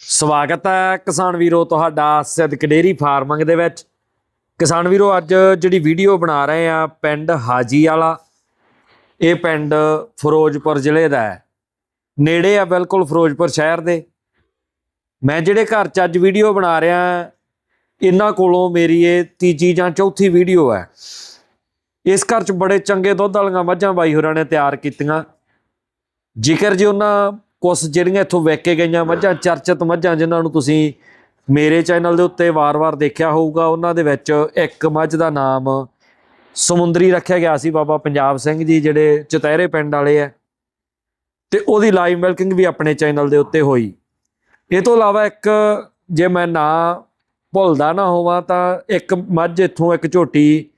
ਸਵਾਗਤ ਹੈ ਕਿਸਾਨ ਵੀਰੋ ਤੁਹਾਡਾ ਸਿੱਧਕ ਡੇਰੀ ਫਾਰਮਿੰਗ ਦੇ ਵਿੱਚ। ਕਿਸਾਨ ਵੀਰੋ, ਅੱਜ ਜਿਹੜੀ ਵੀਡੀਓ ਬਣਾ ਰਹੇ ਆ ਪਿੰਡ ਹਾਜੀ ਵਾਲਾ, ਇਹ ਪਿੰਡ ਫਿਰੋਜ਼ਪੁਰ ਜ਼ਿਲ੍ਹੇ ਦਾ ਹੈ। ਨੇੜੇ ਆ ਬਿਲਕੁਲ ਫਿਰੋਜ਼ਪੁਰ ਸ਼ਹਿਰ ਦੇ। ਮੈਂ ਜਿਹੜੇ ਘਰ 'ਚ ਅੱਜ ਵੀਡੀਓ ਬਣਾ ਰਿਹਾ, ਇਹਨਾਂ ਕੋਲੋਂ ਮੇਰੀ ਇਹ ਤੀਜੀ ਜਾਂ ਚੌਥੀ ਵੀਡੀਓ ਹੈ। ਇਸ ਘਰ 'ਚ ਬੜੇ ਚੰਗੇ ਦੁੱਧ ਵਾਲੀਆਂ ਮੱਝਾਂ ਬਾਈ ਹੋਰਾਂ ਨੇ ਤਿਆਰ ਕੀਤੀਆਂ। ਜ਼ਿਕਰ ਜੇ ਉਹਨਾਂ ਕੁਛ ਜਿਹੜੀਆਂ ਇੱਥੋਂ ਵਿਕ ਕੇ ਗਈਆਂ ਮੱਝਾਂ, ਚਰਚਿਤ ਮੱਝਾਂ ਜਿਨ੍ਹਾਂ ਨੂੰ ਤੁਸੀਂ ਮੇਰੇ ਚੈਨਲ ਦੇ ਉੱਤੇ ਵਾਰ-ਵਾਰ ਦੇਖਿਆ ਹੋਊਗਾ, ਉਹਨਾਂ ਦੇ ਵਿੱਚ ਇੱਕ ਮੱਝ ਦਾ ਨਾਮ ਸਮੁੰਦਰੀ ਰੱਖਿਆ ਗਿਆ ਸੀ ਬਾਬਾ ਪੰਜਾਬ ਸਿੰਘ ਜੀ, ਜਿਹੜੇ ਚਤਹਿਰੇ ਪਿੰਡ ਵਾਲੇ ਆ। ਤੇ ਉਹਦੀ ਲਾਈਵ ਮਿਲਕਿੰਗ ਵੀ ਆਪਣੇ ਚੈਨਲ ਦੇ ਉੱਤੇ ਹੋਈ। ਇਹ ਤੋਂ ਇਲਾਵਾ ਇੱਕ ਜੇ ਮੈਂ ਨਾ ਭੁੱਲਦਾ ਨਾ ਹੋਵਾਂ, ਤਾਂ ਇੱਕ ਮੱਝ ਇੱਥੋਂ ਇੱਕ ਝੋਟੀ,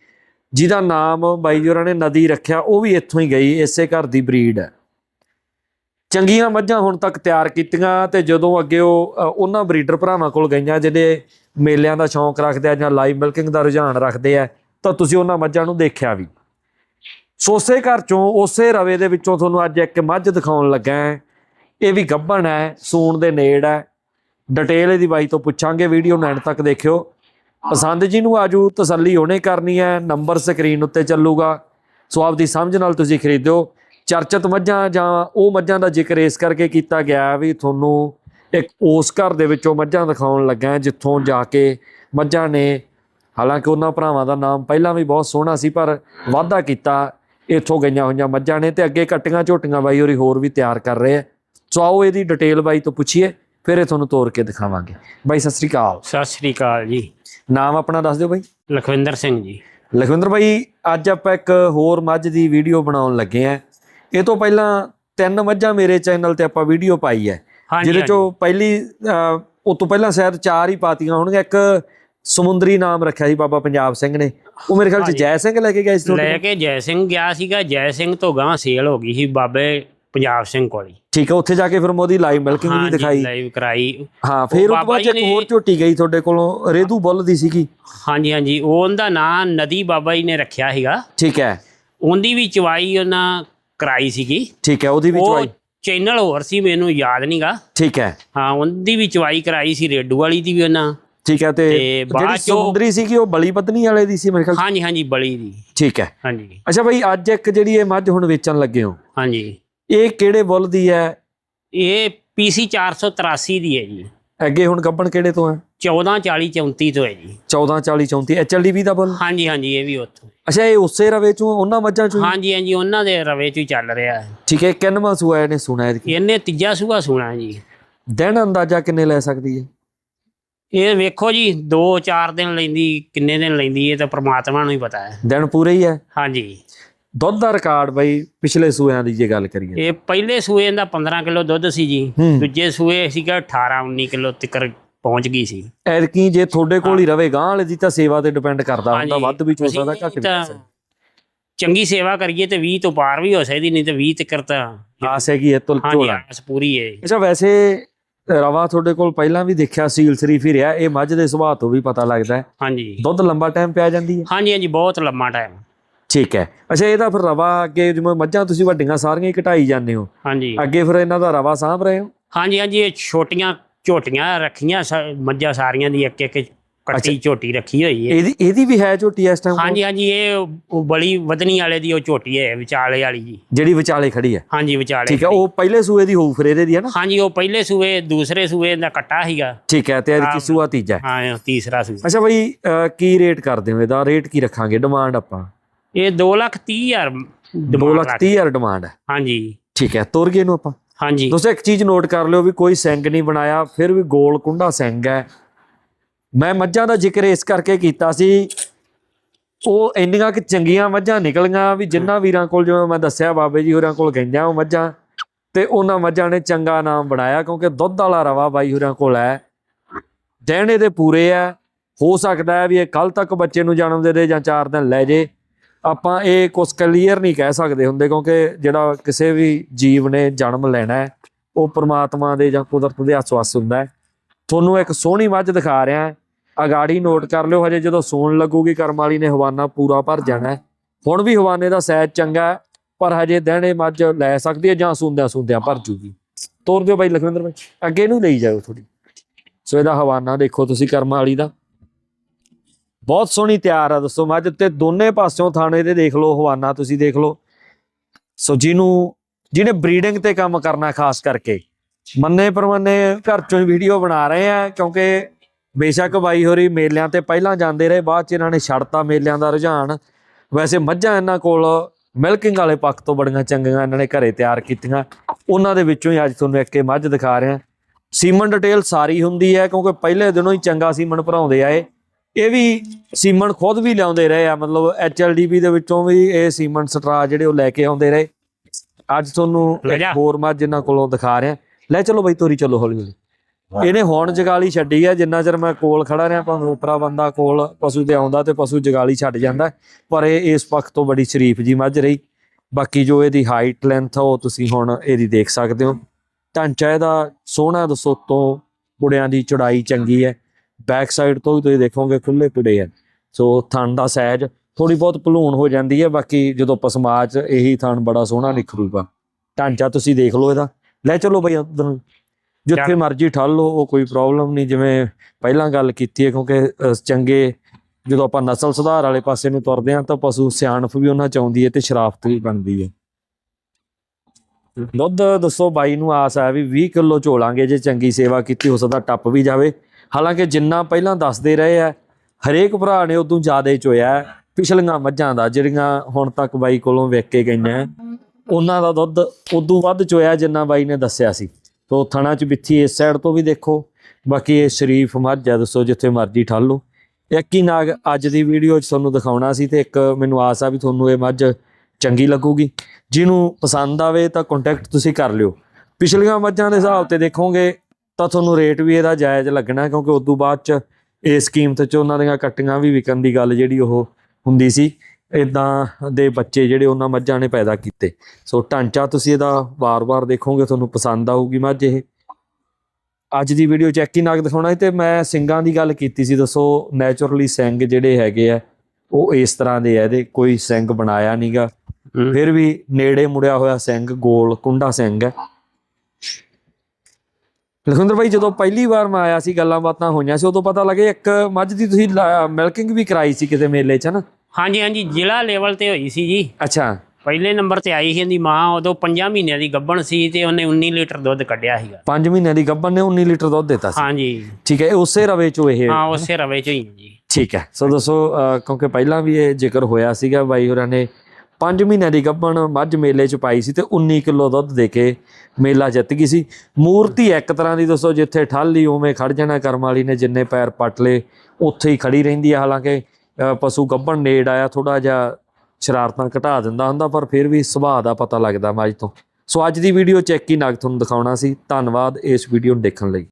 ਜਿਹਦਾ ਨਾਮ ਬਾਈ ਜੀ ਹੋਰਾਂ ਨੇ ਨਦੀ ਰੱਖਿਆ, ਉਹ ਵੀ ਇੱਥੋਂ ਹੀ ਗਈ, ਇਸੇ ਘਰ ਦੀ ਬਰੀਡ ਹੈ। ਚੰਗੀਆਂ ਮੱਝਾਂ ਹੁਣ ਤੱਕ ਤਿਆਰ ਕੀਤੀਆਂ ਤੇ ਜਦੋਂ ਅੱਗੇ ਉਹ ਉਹਨਾਂ ਬਰੀਡਰ ਭਰਾਵਾਂ ਕੋਲ ਗਈਆਂ ਜਿਹੜੇ ਮੇਲਿਆਂ ਦਾ ਸ਼ੌਂਕ ਰੱਖਦੇ ਆ ਜਾਂ ਲਾਈਵ ਮਿਲਕਿੰਗ ਦਾ ਰੁਝਾਨ ਰੱਖਦੇ ਆ, ਤਾਂ ਤੁਸੀਂ ਉਹਨਾਂ ਮੱਝਾਂ ਨੂੰ ਦੇਖਿਆ ਵੀ। ਸੋਸੇ ਘਰ ਚੋਂ ਉਸੇ ਰਵੇ ਦੇ ਵਿੱਚੋਂ ਤੁਹਾਨੂੰ ਅੱਜ ਇੱਕ ਮੱਝ ਦਿਖਾਉਣ ਲੱਗਾ ਹਾਂ। ਇਹ ਵੀ ਗੱਭਣ ਹੈ, ਸੂਣ ਦੇ ਨੇੜ ਹੈ। ਡਿਟੇਲ ਇਹਦੀ ਬਾਈ ਤੋਂ ਪੁੱਛਾਂਗੇ, ਵੀਡੀਓ ਨੂੰ ਐਂਡ ਤੱਕ ਦੇਖਿਓ। ਪਸੰਦ ਜੀ ਨੂੰ ਆਜੂ, ਤਸੱਲੀ ਉਹਨੇ ਕਰਨੀ ਹੈ, ਨੰਬਰ ਸਕਰੀਨ ਉੱਤੇ ਚੱਲੂਗਾ। ਸੋ ਆਪਦੀ ਸਮਝ ਨਾਲ ਤੁਸੀਂ ਖਰੀਦਿਓ। ਚਰਚਿਤ ਮੱਝਾਂ ਜਾਂ ਉਹ ਮੱਝਾਂ ਦਾ ਜ਼ਿਕਰ ਇਸ ਕਰਕੇ ਕੀਤਾ ਗਿਆ ਵੀ ਤੁਹਾਨੂੰ ਇੱਕ ਉਸ ਘਰ ਦੇ ਵਿੱਚੋਂ ਮੱਝਾਂ ਦਿਖਾਉਣ ਲੱਗਾ ਜਿੱਥੋਂ ਜਾ ਕੇ ਮੱਝਾਂ ਨੇ ਹਾਲਾਂਕਿ ਉਹਨਾਂ ਭਰਾਵਾਂ ਦਾ ਨਾਮ ਪਹਿਲਾਂ ਵੀ ਬਹੁਤ ਸੋਹਣਾ ਸੀ ਪਰ ਵਾਅਦਾ ਕੀਤਾ ਇੱਥੋਂ ਗਈਆਂ ਹੋਈਆਂ ਮੱਝਾਂ ਨੇ ਤੇ ਅੱਗੇ ਕੱਟੀਆਂ ਝੋਟੀਆਂ ਬਾਈ ਹੋਰੀ ਹੋਰ ਵੀ ਤਿਆਰ ਕਰ ਰਹੇ ਆ। ਸੋ ਆਓ ਇਹਦੀ ਡਿਟੇਲ ਬਾਈ ਤੋਂ ਪੁੱਛੀਏ ਫਿਰ ਇਹ ਤੁਹਾਨੂੰ ਤੋੜ ਕੇ ਦਿਖਾਵਾਂਗੇ। ਬਾਈ ਸਤਿ ਸ੍ਰੀ ਅਕਾਲ। ਸਤਿ ਸ੍ਰੀ ਅਕਾਲ ਜੀ। ਨਾਮ ਆਪਣਾ ਦੱਸ ਦਿਓ ਬਾਈ। ਲਖਵਿੰਦਰ ਸਿੰਘ ਜੀ। ਲਖਵਿੰਦਰ ਭਾਈ ਅੱਜ ਆਪਾਂ ਇੱਕ ਹੋਰ ਮੱਝ ਦੀ ਵੀਡੀਓ ਬਣਾਉਣ ਲੱਗੇ ਆ। ਇਹ ਤੋਂ ਪਹਿਲਾਂ ਤਿੰਨ ਮੱਝਾਂ ਮੇਰੇ ਚੈਨਲ ਤੇ ਆਪਾਂ ਵੀਡੀਓ ਪਾਈ ਹੈ। ਜਿਹਦੇ ਚੋਂ ਪਹਿਲੀ ਉਹ ਤੋਂ ਪਹਿਲਾਂ ਸ਼ਾਇਦ ਚਾਰ ਹੀ ਪਾਤੀਆਂ ਹੋਣਗੀਆਂ। ਇੱਕ ਸਮੁੰਦਰੀ ਨਾਮ ਰੱਖਿਆ ਸੀ ਬਾਬਾ ਪੰਜਾਬ ਸਿੰਘ ਨੇ। ਉਹ ਮੇਰੇ ਖਿਆਲ ਚ। ਜੈ ਸਿੰਘ ਲੈ ਕੇ ਗਏ ਸੀ ਲੈ? ਕੇ ਜੈ ਸਿੰਘ ਗਿਆ ਸੀਗਾ। ਜੈ ਸਿੰਘ ਤੋਂ ਗਾਂ ਸੇਲ ਹੋ ਗਈ ਸੀ ਬਾਬੇ ਪੰਜਾਬ ਸਿੰਘ ਕੋਲੀ ਠੀਕ ਹੈ ਉੱਥੇ ਜਾ ਕੇ ਫਿਰ ਮੋਦੀ ਲਾਈਵ ਮਿਲਕਿੰਗ ਵੀ ਦਿਖਾਈ। ਲਾਈਵ ਕਰਾਈ। ਹਾਂ ਫਿਰ ਬਾਬਾ ਬਾਅਦ ਇੱਕ ਹੋਰ ਝੋਟੀ ਗਈ ਤੁਹਾਡੇ ਕੋਲੋਂ ਰੇਦੂ ਬੁੱਲ ਦੀ ਸੀਗੀ। ਹਾਂਜੀ ਹਾਂਜੀ। ਉਹਦਾ ਨਾਂ ਨਦੀ ਬਾਬਾ ਜੀ ਨੇ ਰੱਖਿਆ ਸੀਗਾ। ਠੀਕ ਹੈ। ਉਹਦੀ ਵੀ ਚਵਾਈ ਉਹਨਾਂ ਕਰਾਈ ਸੀਗੀ। ਠੀਕ ਹੈ ਉਹਦੀ ਵੀ ਉਹ ਚਵਾਈ ਚੈਨਲ ਹੋਰ ਸੀ ਮੈਨੂੰ ਯਾਦ ਨਹੀਂਗਾ ਠੀਕ ਹੈ। ਹਾਂ ਉਹਦੀ ਵੀ ਚਵਾਈ ਕਰਾਈ ਸੀ ਰੇਡੂ ਵਾਲੀ ਦੀ ਵੀ ਉਹਨਾਂ। ਠੀਕ ਹੈ ਤੇ ਤੇ ਬਾਅਦ ਜਿਹੜੀ ਚੋਂ- ਸਮੁੰਦਰੀ ਸੀਗੀ ਉਹ ਬਲੀ ਪਤਨੀ ਵਾਲੇ ਦੀ ਸੀ ਮੇਰੇ ਖਿਆਲ। ਹਾਂਜੀ ਹਾਂਜੀ ਬਲੀ ਦੀ। ਠੀਕ ਹੈ। ਹਾਂਜੀ। ਅੱਛਾ ਭਾਈ ਅੱਜ ਇੱਕ ਜਿਹੜੀ ਇਹ ਮੱਝ ਹੁਣ ਵੇਚਣ ਲੱਗੇ ਹੋ ਹਾਂਜੀ। ਇਹ ਕਿਹੜੇ ਬੁੱਲ ਦੀ ਹੈ? ਇਹ ਪੀਸੀ 483 ਦੀ ਹੈ ਜੀ। ਅੱਗੇ ਹੁਣ ਗੱਬਣ ਕਿਹੜੇ ਤੋਂ ਹੈ? 14 40 34 ਤੋਂ ਹੈ ਜੀ। 14 40 34 ਐਚਐਲਡੀਵੀ ਦਾ ਬੁੱਲ ਹਾਂਜੀ ਹਾਂਜੀ ਇਹ ਵੀ ਉੱਥੋਂ। ਅੱਛਾ ਇਹ ਉਸੇ ਰਵੇ ਚੋਂ ਉਹਨਾਂ ਮੱਝਾਂ ਚੋਂ? ਹਾਂਜੀ ਹਾਂਜੀ ਉਹਨਾਂ ਦੇ ਰਵੇ ਚ ਚੱਲ ਰਿਹਾ ਹੈ। ਠੀਕ ਹੈ ਕਿੰਨਵਾਂ ਸੂਆ ਇਹਨੇ ਸੁਣਾ ਇਹਨੇ ਤੀਜਾ ਸੂਆ ਸੁਣਾ ਜੀ। ਦਿਨ ਅੰਦਾਜ਼ਾ ਕਿੰਨੇ ਲੈ ਸਕਦੀ ਹੈ? ਇਹ ਵੇਖੋ ਜੀ 2-4 ਦਿਨ ਲੈਂਦੀ ਕਿੰਨੇ ਦਿਨ ਲੈਂਦੀ ਇਹ ਤਾਂ ਪ੍ਰਮਾਤਮਾ ਨੂੰ ਹੀ ਪਤਾ ਹੈ। ਦਿਨ ਪੂਰੇ ਹੀ ਹੈ? ਹਾਂਜੀ। ਦੁੱਧ ਦਾ ਰਿਕਾਰਡ ਬਈ ਪਿਛਲੇ ਸੂਇਆਂ ਦੀ ਜੇ ਗੱਲ ਕਰੀਏ ਇਹ ਪਹਿਲੇ ਸੂਏ ਦਾ 15 ਕਿਲੋ ਦੁੱਧ ਸੀ ਜੀ। ਦੂਜੇ ਸੂਏ ਸੀਗਾ 18-19 ਕਿਲੋ ਤੱਕ ਪਹੁੰਚ ਗਈ ਸੀ। ਐਤਕੀ ਜੇ ਤੁਹਾਡੇ ਕੋਲ ਹੀ ਰਵੇ ਗਾਂ ਵਾਲੇ ਦੀ ਤਾਂ ਸੇਵਾ ਤੇ ਡਿਪੈਂਡ ਕਰਦਾ ਹੁੰਦਾ। ਵੱਧ ਵੀ ਚੋ ਸਕਦਾ ਘੱਟ ਵੀ ਸਕਦਾ। ਚੰਗੀ ਸੇਵਾ ਕਰੀਏ ਤੇ 20 ਤੋਂ ਪਾਰ ਵੀ ਹੋ ਸਕਦੀ ਨਹੀਂ ਤੇ 20 ਤੱਕ ਤਾਂ ਆਸ ਹੈਗੀ ਹੈ ਤੁਲ ਝੋਲਾ ਆਸ ਪੂਰੀ ਹੈ। ਅੱਛਾ ਵੈਸੇ ਰਵਾ ਤੁਹਾਡੇ ਕੋਲ ਪਹਿਲਾਂ ਵੀ ਦੇਖਿਆ ਸੀਲ ਸ਼ਰੀਫ ਹੀ ਰਿਹਾ ਇਹ ਮੱਝ ਦੇ ਸੁਭਾਅ ਤੋਂ ਵੀ ਪਤਾ ਲੱਗਦਾ ਹੈ। ਹਾਂਜੀ। ਦੁੱਧ ਲੰਬਾ ਟਾਈਮ ਪਿਆ ਜਾਂਦੀ ਹੈ। ਹਾਂਜੀ ਹਾਂਜੀ ਬਹੁਤ ਲੰਮਾ ਟਾਈਮ ਠੀਕ ਹੈ। ਅੱਛਾ ਇਹਦਾ ਫਿਰ ਰਵਾ ਅੱਗੇ ਜਿਵੇਂ ਮੱਝਾਂ ਤੁਸੀਂ ਵੱਡੀਆਂ ਸਾਰੀਆਂ ਹੀ ਘਟਾਈ ਜਾਂਦੇ ਹੋ। ਹਾਂਜੀ। ਅੱਗੇ ਫਿਰ ਇਹਨਾਂ ਦਾ ਰਵਾ ਸਾਂਭ ਰਹੇ ਹੋ? ਹਾਂਜੀ ਹਾਂਜੀ ਇਹ ਛੋਟੀਆਂ ਝੋਟੀਆਂ ਰੱਖੀਆਂ ਸ- ਮੱਝਾਂ ਸਾਰੀਆਂ ਦੀ ਇੱਕ ਇੱਕ ਕੱਟੀ ਝੋਟੀ ਰੱਖੀ ਹੋਈ ਹੈ। ਇਹਦੀ ਇਹਦੀ ਵੀ ਹੈ ਝੋਟੀ ਇਸ ਟਾਈਮ ਹਾਂਜੀ ਹਾਂਜੀ ਇਹ ਉਹ ਬੜੀ ਵਧਣੀ ਵਾਲੇ ਦੀ ਉਹ ਝੋਟੀ ਹੈ ਵਿਚਾਲੇ ਵਾਲੀ ਜੀ। ਜਿਹੜੀ ਵਿਚਾਲੇ ਖੜੀ ਹੈ? ਹਾਂਜੀ ਵਿਚਾਲੇ ਠੀਕ ਹੈ ਉਹ ਪਹਿਲੇ ਸੂਏ ਦੀ ਹੋਊ ਫਿਰ ਇਹਦੇ ਦੀ ਹੈ ਨਾ? ਹਾਂਜੀ ਉਹ ਪਹਿਲੇ ਸੂਏ ਦੂਸਰੇ ਸੂਏ ਦਾ ਕੱਟਾ ਸੀਗਾ। ਠੀਕ ਹੈ ਤੇ ਇਹਦੀ। ਸੂਆ ਤੀਜਾ ਹੈ। ਹਾਂ ਇਹ ਤੀਸਰਾ ਸੂਆ। ਅੱਛਾ ਬਈ ਅਹ, ਕੀ ਰੇਟ ਕਰਦੇ ਹੋ ਇਹਦਾ? ਰੇਟ ਕੀ ਰੱਖਾਂਗੇ? ਡਿਮਾਂਡ ਆਪਾਂ? ਇਹ 2 ਲੱਖ 30 ਹਜ਼ਾਰ 2 ਲੱਖ 30 ਹਜ਼ਾਰ ਡਿਮਾਂਡ ਹੈ। ਹਾਂਜੀ। ਠੀਕ ਹੈ ਤੁਰ ਗਏ ਨੂੰ ਆਪਾਂ? ਹਾਂਜੀ। ਦੋਸਤੋ ਇੱਕ ਚੀਜ਼ ਨੋਟ ਕਰ ਲਿਓ ਵੀ ਕੋਈ ਸਿੰਗ ਨਹੀਂ ਬਣਾਇਆ, ਫਿਰ ਵੀ ਗੋਲ ਕੁੰਡਾ ਸਿੰਘ ਹੈ। ਮੈਂ ਮੱਝਾਂ ਦਾ ਜ਼ਿਕਰ ਇਸ ਕਰਕੇ ਕੀਤਾ ਸੀ, ਉਹ ਇੰਨੀਆਂ ਕਿ ਚੰਗੀਆਂ ਮੱਝਾਂ ਨਿਕਲੀਆਂ ਵੀ ਜਿੰਨਾ ਵੀਰਾਂ ਕੋਲ, ਜਿਵੇਂ ਮੈਂ ਦੱਸਿਆ ਬਾਬੇ ਜੀ ਹੋਰਾਂ ਕੋਲ ਗਈਆਂ ਉਹ ਮੱਝਾਂ, ਤੇ ਉਹਨਾਂ ਮੱਝਾਂ ਨੇ ਚੰਗਾ ਨਾਮ ਬਣਾਇਆ ਕਿਉਂਕਿ ਦੁੱਧ ਵਾਲਾ ਰਵਾ ਬਾਈ ਹੋਰਾਂ ਕੋਲ ਹੈ। ਦੇਣੇ ਦੇ ਪੂਰੇ ਆ ਹੋ ਸਕਦਾ ਹੈ ਵੀ ਇਹ ਕੱਲ ਤੱਕ ਬੱਚੇ ਨੂੰ ਜਨਮ ਦੇ ਦੇ ਜਾਂ 4 ਦਿਨ ਲੈ ਜੇ। ਆਪਾਂ ਇਹ ਕੁਝ ਕਲੀਅਰ ਨਹੀਂ ਕਹਿ ਸਕਦੇ ਹੁੰਦੇ ਕਿਉਂਕਿ ਜਿਹੜਾ ਕਿਸੇ ਵੀ ਜੀਵ ਨੇ ਜਨਮ ਲੈਣਾ ਹੈ, ਉਹ ਪ੍ਰਮਾਤਮਾ ਦੇ ਜਾਂ ਕੁਦਰਤ ਦੇ ਆਸਵਾਸ ਹੁੰਦਾ ਹੈ। ਤੁਹਾਨੂੰ ਇੱਕ ਸੋਹਣੀ ਮੱਝ ਦਿਖਾ ਰਿਹਾ ਅਗਾੜੀ ਨੋਟ ਕਰ ਲਿਓ, ਹਜੇ ਜਦੋਂ ਸੂਣ ਲੱਗੂਗੀ, ਕਰਮ ਵਾਲੀ ਨੇ ਹਵਾਨਾ ਪੂਰਾ ਭਰ ਜਾਣਾ ਹੁਣ ਵੀ ਹਵਾਨੇ ਦਾ ਸਾਈਜ਼ ਚੰਗਾ ਪਰ ਹਜੇ ਦਹਿਣੇ ਮੱਝ ਲੈ ਸਕਦੀ ਹੈ ਜਾਂ ਸੁੰਦਿਆਂ ਸੁੰਦਿਆਂ ਭਰ ਜੂਗੀ। ਤੋਰ ਦਿਓ ਬਾਈ ਲਖਵਿੰਦਰ ਬਾਈ, ਅੱਗੇ ਨੂੰ ਲਈ ਜਾਓ ਥੋੜੀ ਸੋ ਇਹਦਾ ਹਵਾਨਾ ਦੇਖੋ ਤੁਸੀਂ ਕਰਮ ਵਾਲੀ ਦਾ। ਬਹੁਤ ਸੋਹਣੀ ਤਿਆਰ ਆ ਦੋਸਤੋ ਮੱਝ ਤੇ ਦੋਨੇ ਪਾਸਿਓਂ ਥਾਣੇ ਦੇ ਦੇਖ ਲਓ, ਹਵਾਨਾ ਤੁਸੀਂ ਦੇਖ ਲਓ। ਸੋ ਜਿਹਨੂੰ, ਜਿਹਨੇ ਬਰੀਡਿੰਗ ਤੇ ਕੰਮ ਕਰਨਾ ਖਾਸ ਕਰਕੇ, ਮੰਨੇ ਪਰਮੰਨੇ ਘਰ ਚੋਂ ਹੀ ਵੀਡੀਓ ਬਣਾ ਰਹੇ ਆ, ਕਿਉਂਕਿ ਬੇਸ਼ੱਕ ਬਾਈ ਹੋਰੀ ਮੇਲਿਆਂ ਤੇ ਪਹਿਲਾਂ ਜਾਂਦੇ ਰਹੇ, ਬਾਅਦ ਚ ਇਹਨਾਂ ਨੇ ਛੱਡਤਾ ਮੇਲਿਆਂ ਦਾ ਰੁਝਾਨ। ਵੈਸੇ ਮੱਝਾਂ ਇਹਨਾਂ ਕੋਲ ਮਿਲਕਿੰਗ ਵਾਲੇ ਪੱਖ ਤੋਂ ਬੜੀਆਂ ਚੰਗੀਆਂ ਇਹਨਾਂ ਨੇ ਘਰੇ ਤਿਆਰ ਕੀਤੀਆਂ। ਉਹਨਾਂ ਦੇ ਵਿੱਚੋਂ ਹੀ ਅੱਜ ਤੁਹਾਨੂੰ ਇੱਕ ਇਹ ਮੱਝ ਦਿਖਾ ਰਿਹਾ। ਸੀਮਨ ਡਿਟੇਲ ਸਾਰੀ ਹੁੰਦੀ ਹੈ, ਕਿਉਂਕਿ ਪਹਿਲੇ ਦਿਨੋਂ ਹੀ ਚੰਗਾ ਸੀਮਨ ਭਰਾਉਂਦੇ ਆਏ। ਇਹ ਵੀ ਸੀਮਨ ਖੁਦ ਵੀ ਲਿਆਉਂਦੇ ਰਹੇ ਆ ਮਤਲਬ ਐਚਐਲਡੀਬੀ ਦੇ ਵਿੱਚੋਂ ਵੀ ਇਹ ਸੀਮਨ ਸਟਰਾ ਜਿਹੜੇ ਉਹ ਲੈ ਕੇ ਆਉਂਦੇ ਰਹੇ। ਅੱਜ ਤੁਹਾਨੂੰ ਇੱਕ। ਹੋਰ ਮੱਝ ਇਹਨਾਂ ਕੋਲੋਂ ਦਿਖਾ ਰਿਹਾ। ਲੈ ਚਲੋ ਬਈ ਤੋਰੀ ਚਲੋ ਹੌਲੀ ਹੌਲੀ। ਇਹਨੇ ਹੁਣ ਜਗਾਲੀ ਛੱਡੀ ਆ ਜਿੰਨਾ ਚਿਰ ਮੈਂ ਕੋਲ ਖੜਾ ਰਿਹਾ ਭਾਵੇਂ ਉਪਰਾ ਬੰਦਾ ਕੋਲ ਪਸ਼ੂ ਤੇ ਆਉਂਦਾ ਤੇ ਪਸ਼ੂ ਜਗਾਲੀ ਛੱਡ ਜਾਂਦਾ ਪਰ ਇਹ ਇਸ ਪੱਖ ਤੋਂ ਬੜੀ ਸ਼ਰੀਫ ਜੀ ਮੱਝ ਰਹੀ। ਬਾਕੀ ਜੋ ਇਹਦੀ ਹਾਈਟ ਲੈਂਥ ਉਹ ਤੁਸੀਂ ਹੁਣ ਇਹਦੀ ਦੇਖ ਸਕਦੇ ਹੋ। ਢਾਂਚਾ ਇਹਦਾ ਸੋਹਣਾ ਦਸੋ ਤੋਂ ਪੁੜਿਆਂ ਦੀ ਚੌੜਾਈ ਚੰਗੀ ਹੈ। ਬੈਕ ਸਾਈਡ ਤੋਂ ਵੀ ਤੁਸੀਂ ਦੇਖੋਗੇ ਖੁੱਲੇ ਪੁੜੇ ਹੈ ਸੋ ਥਣ ਦਾ ਸਾਈਜ਼ ਥੋੜੀ ਬਹੁਤ ਭਲੂਣ ਹੋ ਜਾਂਦੀ ਹੈ ਬਾਕੀ ਜਦੋਂ ਪਸਮਾਚ ਇਹੀ ਥਣ ਬੜਾ ਸੋਹਣਾ ਨਿਖਰੂਗਾ। ਢਾਂਚਾ ਤੁਸੀਂ ਦੇਖ ਲਓ ਇਹਦਾ। ਲੈ ਚਲੋ ਬਈ ਉਧਰ। ਜਿੱਥੇ। ਮਰਜ਼ੀ ਠੱਲ ਲਓ ਉਹ ਕੋਈ ਪ੍ਰੋਬਲਮ ਨਹੀਂ। ਜਿਵੇਂ ਪਹਿਲਾਂ ਗੱਲ ਕੀਤੀ ਹੈ ਕਿਉਂਕਿ ਚੰਗੇ ਜਦੋਂ ਆਪਾਂ ਨਸਲ ਸੁਧਾਰ ਵਾਲੇ ਪਾਸੇ ਨੂੰ ਤੁਰਦੇ ਹਾਂ ਤਾਂ ਪਸ਼ੂ ਸਿਆਣਪ ਵੀ ਉਹਨਾਂ ਚ ਆਉਂਦੀ ਹੈ ਤੇ ਸ਼ਰਾਫਤ ਵੀ ਬਣਦੀ ਹੈ। ਦੁੱਧ ਦੱਸੋ ਬਾਈ ਨੂੰ ਆਸ ਹੈ ਵੀ 20 ਕਿਲੋ ਝੋਲਾਂਗੇ ਜੇ ਚੰਗੀ ਸੇਵਾ ਕੀਤੀ ਹੋ ਸਕਦਾ ਟੱਪ ਵੀ ਜਾਵੇ। ਹਾਲਾਂਕਿ ਜਿੰਨਾ ਪਹਿਲਾਂ ਦੱਸਦੇ ਰਹੇ ਆ, ਹਰੇਕ ਭਰਾ ਨੇ ਉਦੋਂ ਜ਼ਿਆਦਾ ਚੋਇਆ। ਪਿਛਲੀਆਂ ਮੱਝਾਂ ਦਾ, ਜਿਹੜੀਆਂ ਹੁਣ ਤੱਕ ਬਾਈ ਕੋਲੋਂ ਵੇਖ ਕੇ ਗਈਆਂ, ਉਹਨਾਂ ਦਾ ਦੁੱਧ ਉਦੋਂ ਵੱਧ ਚੋਇਆ ਜਿੰਨਾ ਬਾਈ ਨੇ ਦੱਸਿਆ ਸੀ। ਤੋ ਥਣਾ ਚ ਬਿੱਥੀ ਇਸ ਸਾਈਡ ਤੋਂ ਵੀ ਦੇਖੋ। ਬਾਕੀ ਇਹ ਸ਼ਰੀਫ ਮੱਝ ਹੈ ਦੱਸੋ ਜਿੱਥੇ ਮਰਜ਼ੀ ਠੱਲ ਲਓ। ਇੱਕ ਹੀ ਨਾਗ ਅੱਜ ਦੀ ਵੀਡੀਓ 'ਚ ਤੁਹਾਨੂੰ ਦਿਖਾਉਣਾ ਸੀ ਤੇ ਇੱਕ ਮੈਨੂੰ ਆਸ ਆ ਵੀ ਤੁਹਾਨੂੰ ਇਹ ਮੱਝ ਚੰਗੀ ਲੱਗੂਗੀ। ਜਿਹਨੂੰ ਪਸੰਦ ਆਵੇ ਤਾਂ ਕੰਟੈਕਟ ਤੁਸੀਂ ਕਰ ਲਿਓ। ਪਿਛਲੀਆਂ ਮੱਝਾਂ ਦੇ ਹਿਸਾਬ ਤੇ ਦੇਖੋਗੇ ਤਾਂ ਤੁਹਾਨੂੰ ਰੇਟ ਵੀ ਇਹਦਾ ਜਾਇਜ਼ ਲੱਗਣਾ ਕਿਉਂਕਿ ਉਦੋਂ ਬਾਅਦ 'ਚ ਇਸ ਕੀਮਤ 'ਚ ਉਹਨਾਂ ਦੀਆਂ ਕੱਟੀਆਂ ਵੀ ਵਿਕਣ ਦੀ ਗੱਲ ਜਿਹੜੀ ਉਹ ਹੁੰਦੀ ਸੀ ਇਦਾਂ ਦੇ ਬੱਚੇ ਜਿਹੜੇ ਉਹਨਾਂ ਮੱਝਾਂ ਨੇ ਪੈਦਾ ਕੀਤੇ। ਸੋ ਢਾਂਚਾ ਤੁਸੀਂ ਇਹਦਾ ਵਾਰ-ਵਾਰ ਦੇਖੋਗੇ ਤੁਹਾਨੂੰ ਪਸੰਦ ਆਊਗੀ ਮੱਝ ਇਹ। ਅੱਜ ਦੀ ਵੀਡੀਓ ਚੈੱਕ ਹੀ ਨਾਗ ਦਿਖਾਉਣਾ ਤੇ ਮੈਂ ਸਿੰਗਾਂ ਦੀ ਗੱਲ ਕੀਤੀ ਸੀ ਦੱਸੋ ਨੇਚਰਲੀ ਸਿੰਗ ਜਿਹੜੇ ਹੈਗੇ ਆ ਉਹ ਇਸ ਤਰ੍ਹਾਂ ਦੇ ਆ ਇਹਦੇ ਕੋਈ ਸਿੰਗ ਬਣਾਇਆ ਨਹੀਂਗਾ। ਫਿਰ ਵੀ ਨੇੜੇ ਮੁੜਿਆ ਹੋਇਆ ਸਿੰਗ ਗੋਲ ਕੁੰਡਾ ਸਿੰਗ ਹੈ। ਲਖਵਿੰਦਰ ਭਾਈ ਜਦੋਂ ਪਹਿਲੀ ਵਾਰ ਮੈਂ ਆਇਆ ਸੀ ਗੱਲਾਂ ਬਾਤਾਂ ਹੋਈਆਂ ਸੀ ਉਦੋਂ ਪਤਾ ਲੱਗੇ ਇੱਕ ਮੱਝ ਦੀ ਤੁਸੀਂ ਮਿਲਕਿੰਗ ਵੀ ਕਰਾਈ ਸੀ ਕਿਤੇ ਮੇਲੇ 'ਚ ਨਾ ਹਾਂਜੀ ਹਾਂਜੀ ਜ਼ਿਲ੍ਹਾ ਲੈਵਲ ਤੇ ਹੋਈ ਸੀ ਜੀ। ਅੱਛਾ। ਪਹਿਲੇ ਨੰਬਰ ਤੇ ਆਈ ਸੀ ਇਹਦੀ ਮਾਂ ਉਦੋਂ 5 ਮਹੀਨਿਆਂ ਦੀ ਗੱਭਣ ਸੀ ਤੇ ਉਹਨੇ 19 ਲੀਟਰ ਦੁੱਧ ਕੱਢਿਆ ਸੀਗਾ। 5 ਮਹੀਨਿਆਂ ਦੀ ਗੱਭਣ ਨੇ 19 ਲੀਟਰ ਦੁੱਧ ਦਿੱਤਾ ਸੀ। ਹਾਂਜੀ। ਠੀਕ ਹੈ ਉਸੇ ਰਵੇ 'ਚੋਂ ਇਹ? ਹਾਂ ਉਸੇ ਰਵੇ ਚ ਹੀ ਜੀ। ਠੀਕ ਹੈ ਸੋ ਦੱਸੋ ਕਿਉਂਕਿ ਪਹਿਲਾਂ ਵੀ ਇਹ ਜ਼ਿਕਰ ਹੋਇਆ ਸੀਗਾ ਬਾਈ ਹੋਰਾਂ ਨੇ 5 ਮਹੀਨਿਆਂ ਦੀ ਗੱਭਣ ਮੱਝ ਮੇਲੇ 'ਚ ਪਾਈ ਸੀ ਤੇ 19 ਕਿਲੋ ਦੁੱਧ ਦੇ ਕੇ ਮੇਲਾ ਜਿੱਤ ਗਈ ਸੀ। ਮੂਰਤੀ ਇੱਕ ਤਰ੍ਹਾਂ ਦੀ ਦੱਸੋ, ਜਿੱਥੇ ਠੱਲੀ ਉਵੇਂ ਖੜ ਜਾਣਾ ਕਰਮ ਵਾਲੀ ਨੇ, ਜਿੰਨੇ ਪੈਰ ਪੱਟ ਲਏ, ਉੱਥੇ ਹੀ ਖੜੀ ਰਹਿੰਦੀ ਆ। ਹਾਲਾਂਕਿ ਪਸ਼ੂ ਗੱਭਣ ਨੇੜ ਆਇਆ ਥੋੜਾ ਜਿਹਾ ਸ਼ਰਾਰਤਾਂ ਘਟਾ ਦਿੰਦਾ ਹੁੰਦਾ, ਪਰ ਫਿਰ ਵੀ ਸੁਭਾਅ ਦਾ ਪਤਾ ਲੱਗਦਾ ਮੱਝ ਤੋਂ। ਸੋ ਅੱਜ ਦੀ ਵੀਡੀਓ ਚੈੱਕ ਹੀ ਨਗ ਤੁਹਾਨੂੰ ਦਿਖਾਉਣਾ ਸੀ। ਧੰਨਵਾਦ ਇਸ ਵੀਡੀਓ ਨੂੰ ਦੇਖਣ ਲਈ।